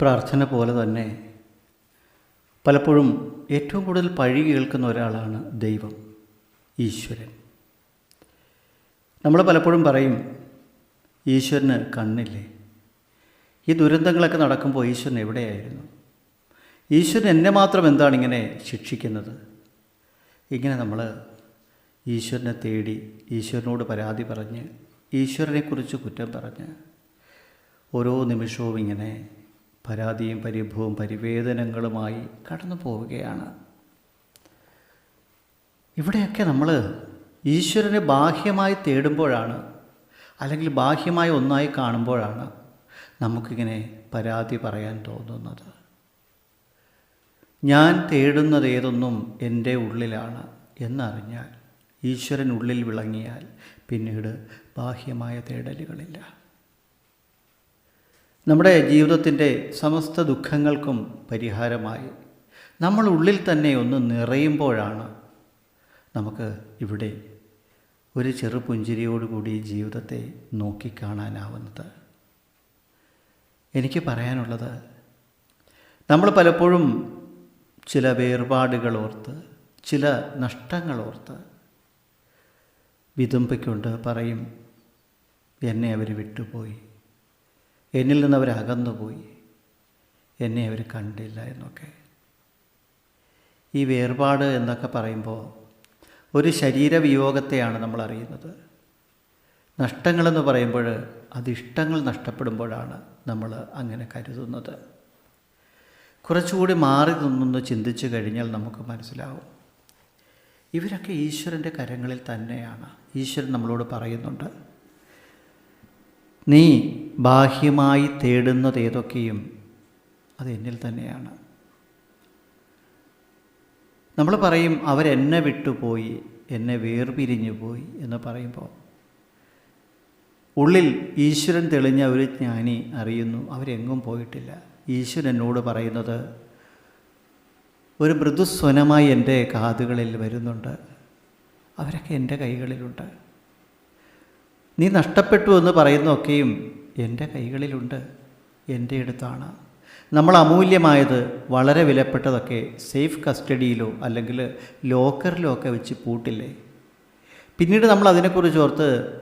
പ്രാർത്ഥന പോലെ തന്നെ പലപ്പോഴും ഏറ്റവും കൂടുതൽ പഴി കേൾക്കുന്ന ഒരാളാണ് ദൈവം ഈശ്വരൻ. നമ്മൾ പലപ്പോഴും പറയും ഈശ്വരന് കണ്ണില്ലേ? ഈ ദുരന്തങ്ങളൊക്കെ നടക്കുമ്പോൾ ഈശ്വരൻ എവിടെയായിരുന്നു? ഈശ്വരൻ എന്നെ മാത്രം എന്താണ് ഇങ്ങനെ ശിക്ഷിക്കുന്നത്? ഇങ്ങനെ നമ്മൾ ഈശ്വരനെ തേടി ഈശ്വരനോട് പരാതി പറഞ്ഞ് ഈശ്വരനെക്കുറിച്ച് കുറ്റം പറഞ്ഞ് ഓരോ നിമിഷവും ഇങ്ങനെ പരാതിയും പരിഭവവും പരിവേദനങ്ങളുമായി കടന്നു പോവുകയാണ്. ഇവിടെയൊക്കെ നമ്മൾ ഈശ്വരനെ ബാഹ്യമായി തേടുമ്പോഴാണ് അല്ലെങ്കിൽ ബാഹ്യമായി ഒന്നായി കാണുമ്പോഴാണ് നമുക്കിങ്ങനെ പരാതി പറയാൻ തോന്നുന്നത്. ഞാൻ തേടുന്നത് ഏതൊന്നും എന്റെ ഉള്ളിലാണ് എന്നറിഞ്ഞാൽ ഈശ്വരൻ ഉള്ളിൽ വിളങ്ങിയാൽ പിന്നീട് ബാഹ്യമായ തേടലുകളില്ല. നമ്മുടെ ജീവിതത്തിന്റെ സമസ്ത ദുഃഖങ്ങൾക്കും പരിഹാരമായി. നമ്മൾ ഉള്ളിൽ തന്നെ ഒന്ന് നിറയുമ്പോഴാണ് നമുക്ക് ഇവിടെ ഒരു ചെറു പുഞ്ചിരിയോടുകൂടി ജീവിതത്തെ നോക്കിക്കാണാനാവുന്നത് എനിക്ക് പറയാനുള്ളത് നമ്മൾ പലപ്പോഴും ചില വേർപാടുകൾ ഓർത്ത് ചില നഷ്ടങ്ങൾ ഓർത്ത് വിതുമ്പിക്കൊണ്ട് പറയും എന്നെ അവർ വിട്ടുപോയി. എന്നിൽ നിന്ന് അവർ അകന്നുപോയി എന്നെ അവർ കണ്ടില്ല എന്നൊക്കെ. ഈ വേർപാട് എന്നൊക്കെ പറയുമ്പോൾ ഒരു ശരീരവിയോഗത്തെയാണ് നമ്മൾ അറിയുന്നത്. നഷ്ടങ്ങളെന്ന് പറയുമ്പോൾ അതിഷ്ടങ്ങൾ നഷ്ടപ്പെടുമ്പോഴാണ് നമ്മൾ അങ്ങനെ കരുതുന്നത്. കുറച്ചുകൂടി മാറി നിന്നൊന്ന് ചിന്തിച്ചു കഴിഞ്ഞാൽ നമുക്ക് മനസ്സിലാവും. ഇവരൊക്കെ ഈശ്വരന്റെ കരങ്ങളിൽ തന്നെയാണ്. ഈശ്വരൻ നമ്മളോട് പറയുന്നുണ്ട് നീ ബാഹ്യമായി തേടുന്നത് ഏതൊക്കെയും അത് എന്നിൽ തന്നെയാണ്. നമ്മൾ പറയും അവരെന്നെ വിട്ടുപോയി എന്നെ വേർപിരിഞ്ഞു പോയി എന്ന് പറയുമ്പോൾ ഉള്ളിൽ ഈശ്വരൻ തെളിഞ്ഞ ഒരു ജ്ഞാനി അറിയുന്നു അവരെങ്ങും പോയിട്ടില്ല. ഈശ്വരൻ എന്നോട് പറയുന്നത് ഒരു മൃദുസ്വനമായി എന്റെ കാതുകളിൽ വരുന്നുണ്ട് അവരൊക്കെ എന്റെ കൈകളിലുണ്ട്. നീ നഷ്ടപ്പെട്ടു എന്ന് പറയുന്നതൊക്കെയും എന്റെ കൈകളിലുണ്ട് എന്റെ അടുത്താണ്. നമ്മൾ അമൂല്യമായത് വളരെ വിലപ്പെട്ടതൊക്കെ സേഫ് കസ്റ്റഡിയിലോ അല്ലെങ്കിൽ ലോക്കറിലോ ഒക്കെ വെച്ച് പൂട്ടില്ലേ? പിന്നീട് നമ്മൾ അതിനെക്കുറിച്ച് ഓർത്ത്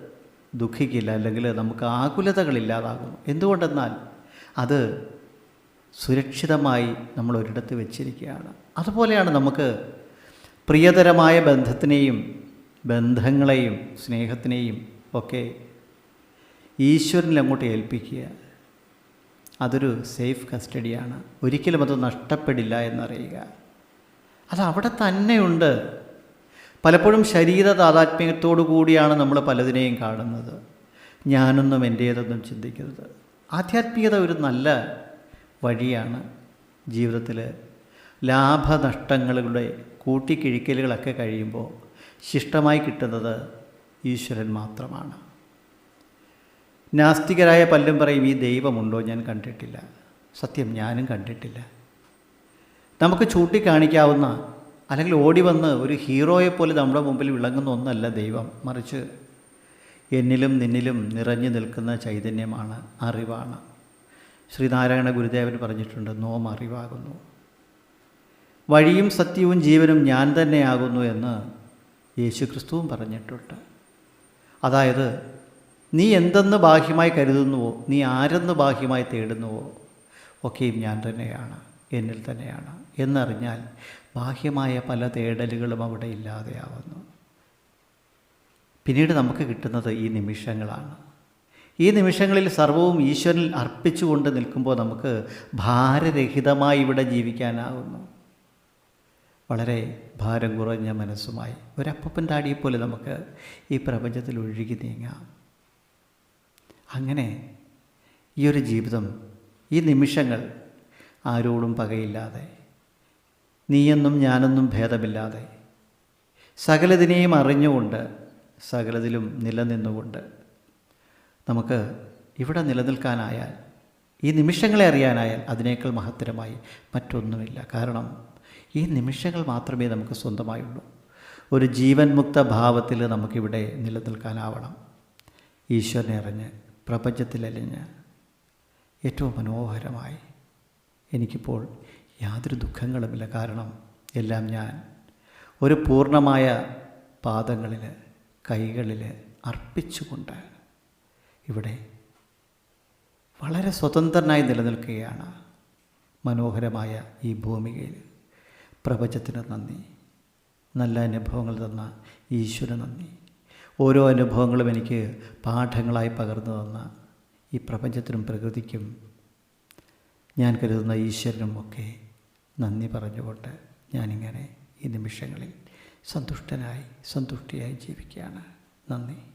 ദുഃഖിക്കില്ല അല്ലെങ്കിൽ നമുക്ക് ആകുലതകളില്ലാതാകും എന്തുകൊണ്ടെന്നാൽ അത് സുരക്ഷിതമായി നമ്മൾ ഒരിടത്ത് വെച്ചിരിക്കുകയാണ്. അതുപോലെയാണ് നമുക്ക് പ്രിയതരമായ ബന്ധത്തിനെയും ബന്ധങ്ങളെയും സ്നേഹത്തിനെയും ഒക്കെ ഈശ്വരനിൽ അങ്ങോട്ട് ഏൽപ്പിക്കുക. അതൊരു സേഫ് കസ്റ്റഡിയാണ്. ഒരിക്കലും അത് നഷ്ടപ്പെടില്ല എന്നറിയുക. അത് അവിടെ തന്നെയുണ്ട്. പലപ്പോഴും ശരീര താതാത്മ്യത്തോടു കൂടിയാണ് നമ്മൾ പലതിനെയും കാണുന്നത്. ഞാനൊന്നും എന്റേതൊന്നും ചിന്തിക്കരുത്. ആധ്യാത്മികത ഒരു നല്ല വഴിയാണ് ജീവിതത്തിൽ. ലാഭനഷ്ടങ്ങളുടെ കൂട്ടിക്കിഴിക്കലുകളൊക്കെ കഴിയുമ്പോൾ ശിഷ്ടമായി കിട്ടുന്നത് ഈശ്വരൻ മാത്രമാണ്. നാസ്തികരായ പലരും പറയും ഈ ദൈവമുണ്ടോ? ഞാൻ കണ്ടിട്ടില്ല. സത്യം ഞാനും കണ്ടിട്ടില്ല. നമുക്ക് ചൂണ്ടിക്കാണിക്കാവുന്ന അല്ലെങ്കിൽ ഓടി വന്ന് ഒരു ഹീറോയെ പോലെ നമ്മുടെ മുമ്പിൽ വിളങ്ങുന്ന ഒന്നല്ല ദൈവം. മറിച്ച് എന്നിലും നിന്നിലും നിറഞ്ഞു നിൽക്കുന്ന ചൈതന്യമാണ് അറിവാണ്. ശ്രീനാരായണ ഗുരുദേവൻ പറഞ്ഞിട്ടുണ്ട് നോം അറിവാകുന്നു വഴിയും സത്യവും ജീവനും ഞാൻ തന്നെയാകുന്നു എന്ന് യേശു ക്രിസ്തുവും പറഞ്ഞിട്ടുണ്ട്. അതായത് നീ എന്തെന്ന് ബാഹ്യമായി കരുതുന്നുവോ? നീ ആരെന്ന് ബാഹ്യമായി തേടുന്നുവോ? ഒക്കെയും ഞാൻ തന്നെയാണ് എന്നിൽ തന്നെയാണ്. എന്നറിഞ്ഞാൽ ബാഹ്യമായ പല തേടലുകളും അവിടെ ഇല്ലാതെയാവുന്നു. പിന്നീട് നമുക്ക് കിട്ടുന്നത് ഈ നിമിഷങ്ങളാണ്. ഈ നിമിഷങ്ങളിൽ സർവവും ഈശ്വരനിൽ അർപ്പിച്ചുകൊണ്ട് നിൽക്കുമ്പോൾ നമുക്ക് ഭാരരഹിതമായി ഇവിടെ ജീവിക്കാനാവുന്നു. വളരെ ഭാരം കുറഞ്ഞ മനസ്സുമായി. ഒരപ്പൻ താടിയെപ്പോലെ നമുക്ക് ഈ പ്രപഞ്ചത്തിൽ ഒഴുകി നീങ്ങാം. അങ്ങനെ ഈ ഒരു ജീവിതം ഈ നിമിഷങ്ങൾ ആരോടും പകയില്ലാതെ നീയെന്നും ഞാനെന്നും ഭേദമില്ലാതെ സകലതിനെയും അറിഞ്ഞുകൊണ്ട് സകലതിലും നിലനിന്നുകൊണ്ട് നമുക്ക് ഇവിടെ നിലനിൽക്കാനായാൽ ഈ നിമിഷങ്ങളെ അറിയാനായാൽ അതിനേക്കാൾ മഹത്തരമായി മറ്റൊന്നുമില്ല. കാരണം ഈ നിമിഷങ്ങൾ മാത്രമേ നമുക്ക് സ്വന്തമായുള്ളൂ. ഒരു ജീവൻ മുക്ത ഭാവത്തിൽ നമുക്കിവിടെ നിലനിൽക്കാനാവണം. ഈശ്വരനെ അറിഞ്ഞ് പ്രപഞ്ചത്തിലലിഞ്ഞ് ഏറ്റവും മനോഹരമായി എനിക്കിപ്പോൾ യാതൊരു ദുഃഖങ്ങളുമില്ല. കാരണം എല്ലാം ഞാൻ ഒരു പൂർണമായ പാദങ്ങളിൽ കൈകളിൽ അർപ്പിച്ചുകൊണ്ട് ഇവിടെ വളരെ സ്വതന്ത്രനായി നിലനിൽക്കുകയാണ് മനോഹരമായ ഈ ഭൂമികയിൽ പ്രപഞ്ചത്തിന് നന്ദി. നല്ല അനുഭവങ്ങൾ തന്ന ഈശ്വര നന്ദി. ഓരോ അനുഭവങ്ങളും എനിക്ക് പാഠങ്ങളായി പകർന്നു തന്ന ഈ പ്രപഞ്ചത്തിനും പ്രകൃതിക്കും ഞാൻ കരുതുന്ന ഈശ്വരനും ഒക്കെ നന്ദി പറഞ്ഞുകൊണ്ട് ഞാനിങ്ങനെ ഈ നിമിഷങ്ങളിൽ സന്തുഷ്ടനായി സന്തുഷ്ടിയായി ജീവിക്കുകയാണ്. നന്ദി.